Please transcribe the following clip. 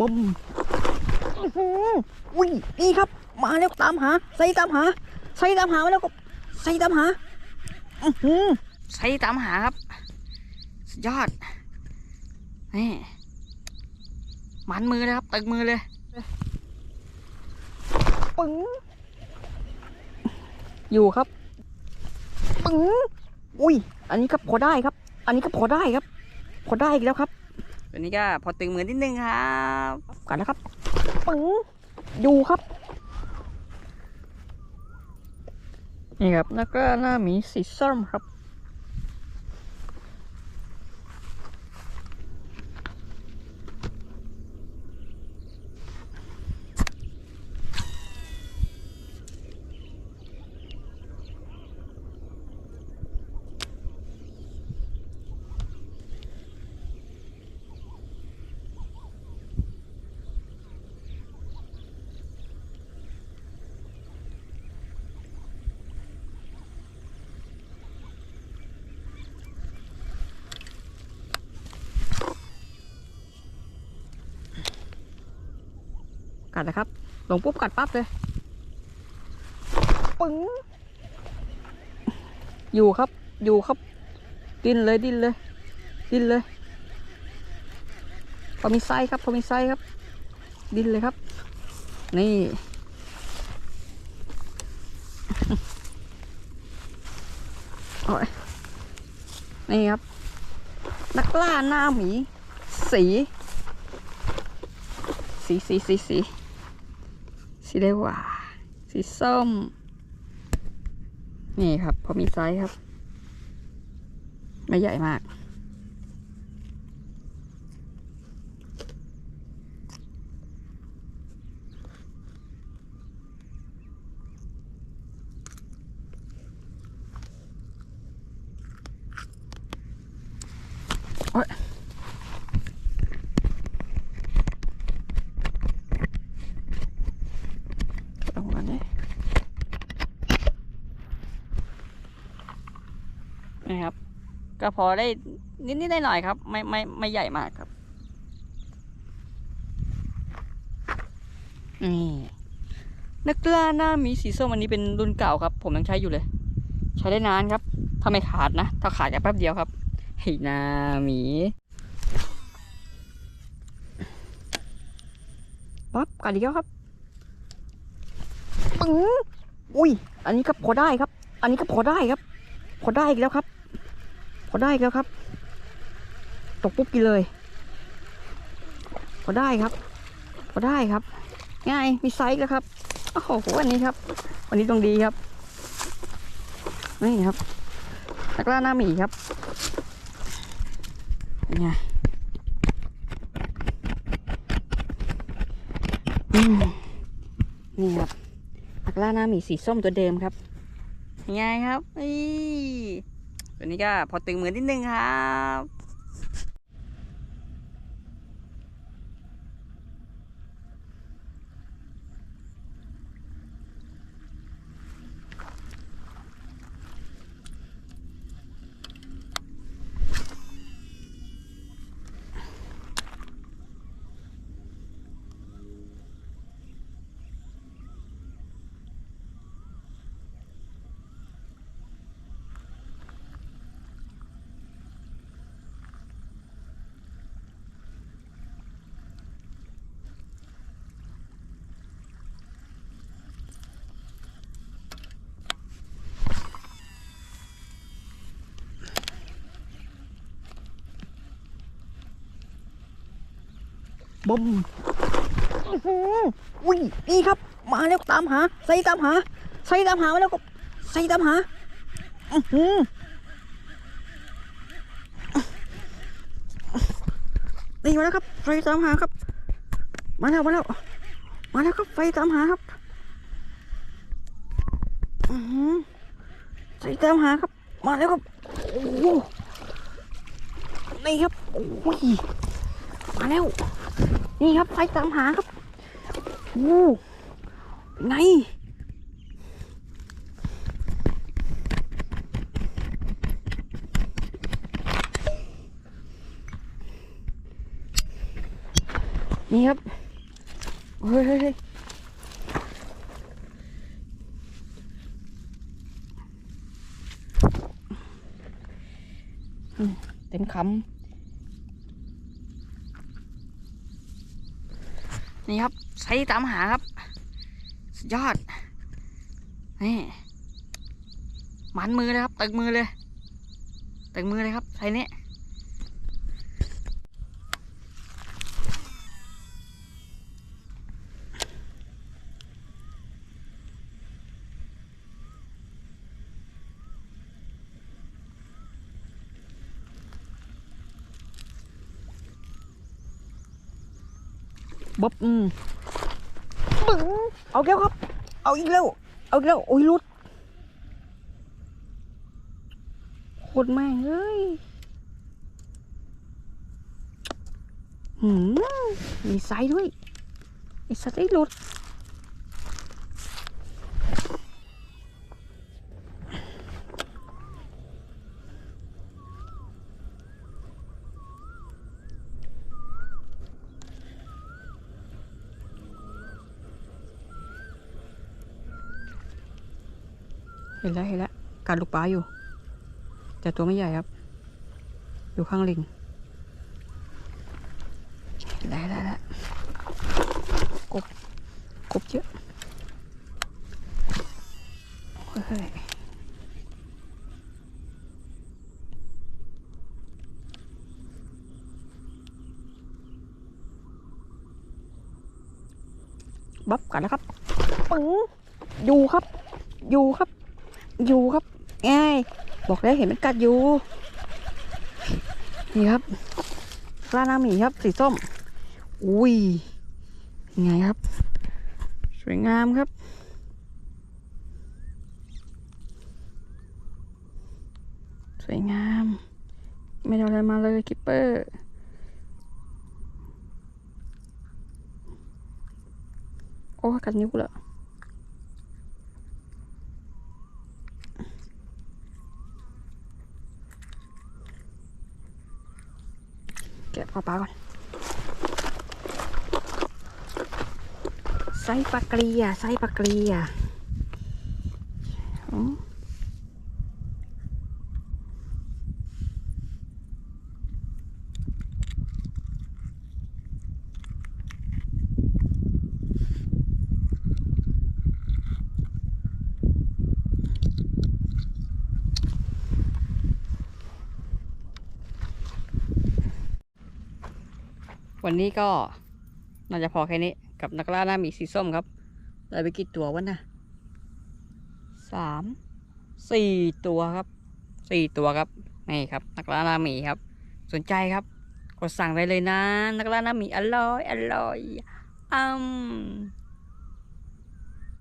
บอมอื้อหืออุ้ยนี่ครับ มาแล้วตามหาใส่ตามหาใส่ตามหามาแล้วก็ใส่ตามหาอื้อหือใส่ตามหาครับสุดยอดนี่มันมือเลยครับตึงมือเลยปึ้งอยู่ครับปึ้งอุ้ย อันนี้ก็พอได้ครับ อันนี้ก็พอได้ครับ พอได้อีกแล้วครับ อันนี้ก็พอตึงมือนิดนึงครับกันแล้วครับปึ้งดูครับนี่ครับแล้วก็หน้าหมีสีส้มครับ กัดนะครับลงปุ๊บกัดปั๊บเลย ปึ้ง อยู่ครับ อยู่ครับ ดิ้นเลยดิ้นเลย ดิ้นเลย พอมีไส้ครับ พอมีไส้ครับ ดิ้นเลยครับ นี่ โอ้ย นี่ครับ นักล่าหน้าหมี สี สีสีสีสี สีได้หวาสีส้ม นี่ครับ พอมีไซส์ครับ ไม่ใหญ่มาก โอ๊ยลงมาเนี่ย นี่ครับ ก็พอได้นิดๆหน่อยๆครับ ไม่ไม่ไม่ใหญ่มากครับนี่นักล่าหน้ามีสีส้มอันนี้เป็นรุ่นเก่าครับ ผมยังใช้อยู่เลย ใช้ได้นานครับ ถ้าไม่ขาดนะ ถ้าขาดแค่แป๊บเดียวครับเฮ้ยหน้าหมีปั๊บกัดอีกแล้วครับปึ้งอุ้ย อันนี้ก็พอได้ครับ อันนี้ก็พอได้ครับ พอได้อีกแล้วครับ พอได้แล้วครับ ตกปุ๊บกินเลย พอได้ครับ พอได้ครับ ง่ายมีไซส์แล้วครับโอ้โหวันนี้ครับ วันนี้ตรงดีครับนี่ครับนักล่าหน้าหมีครับเป็นไงนี่ครับนักล่าหน้าหมีสีส้มตัวเดิมครับยังไงครับนี่ตั วันี้ก็พอตึงมือนิดนึงครับ บอมอุ้ยนี่ครับ มาแล้วตามหาใส่ตามหาใส่ตามหามาแล้วก็ใส่ตามหาอือหือนี่มาแล้วครับใส่ตามหาครับ มาแล้วมาแล้วมาแล้วครับไฟตามหาครับอือหือใส่ตามหาครับ มาแล้วครับโอ้โหนี่ครับโอ้ยมาแล้ว นี่ครับไฟตามหาครับโอ้ไงนี่ครับ เฮ้ยเฮ้ยเต็มคำ นี่ครับใช้ตามหาครับ สุดยอด นี่มันมือเลยครับ ตึงมือเลย ตึงมือเลยครับไซเนี้ บ๊บอืมปึ้งเอาแก้วครับ เอาอีกแล้ว เอาอีกแล้วโอ้ยรุดโคตรแม่งเอ้ยหืมมีไซส์ด้วยไอ้สัตว์ไอ้รุด เห็นแล้วเห็นแล้วการลูกปลาอยู่ แต่ตัวไม่ใหญ่ครับ อยู่ข้างลิงได้ได้แล้วกบกบเยอะเฮ้ยบับกันแล้วครับปึ้งอยู่ครับ อยู่ครับ อยู่ครับไงบอกแล้วเห็นมันกัดอยู่ นี่ครับปลาหน้าหมีครับ สีส้ม อุ้ยยังไงครับ สวยงามครับ สวยงาม ไม่ได้ออะไรมาเลยคิปเปอร์โอ้กัดนิ้วกูแล้ว เก็บเอาปลาก่อนไส้ปลาเกลียไส้ปลาเกลียอืม วันนี้ก็น่าจะพอแค่นี้กับนักล่าหน้าหมีสีส้มครับได้ไปกี่ตัววะนะสามสี่ตัวครับสี่ตัวครับนี่ครับ นักล่าหน้าหมีครับ สนใจครับ กดสั่งได้เลยนะ นักล่าหน้าหมีอร่อยอร่อยอืม